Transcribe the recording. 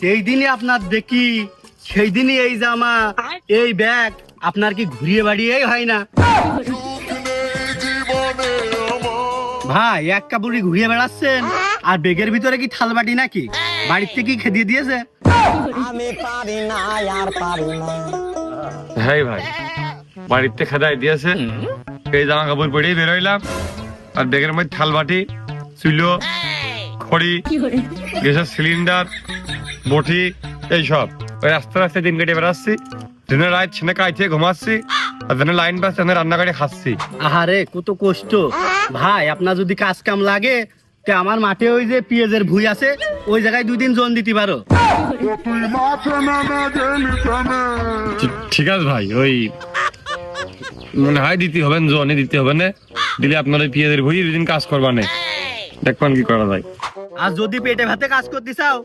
সেই দিনই আপনার দেখি সেই দিনই এই জামা এই ব্যাগ আপনার কি ঘুরিয়ে বাড়িয়েই হয় না? ভাই এক কাপড়ি ঘুরিয়ে বেড়াচ্ছেন? আর বেগের ভিতরে কি থালবাটি নাকি? থেকে কি খেদিয়ে দিয়েছে? আমি পারি না আর পারি না। হ্যাঁ ভাই বাড়িতে খেদাই দিয়েছে। এই জামা কাপড় পরেই বেরোইলাম আর ব্যাগের মধ্যে থাল বাটি চুলো খড়ি গ্যাসের সিলিন্ডার বটি এইসব। ওই রাস্তা রাস্তায় দিন কেটে বেড়াচ্ছি। দিনের রাত ছেনে কাইতে ঘুমাচ্ছি। আর দিনের লাইন পাস রান্না করে খাচ্ছি। আহারে কত কষ্ট। ভাই আপনার যদি কাজ কাম লাগে তে আমার মাঠে ওই যে পেঁয়াজের ভুই আছে ওই জায়গায় দুই দিন জন দিতে পারো। ঠিক- আছে ভাই ওই মনে হয় দিতে হবে না জনে দিতে হবে না। দিলে আপনার ওই পেঁয়াজের ভুই দুদিন কাজ করবা না। দেখবেন কি করা যায়। আর যদি পেটে ভাতে কাজ করতে চাও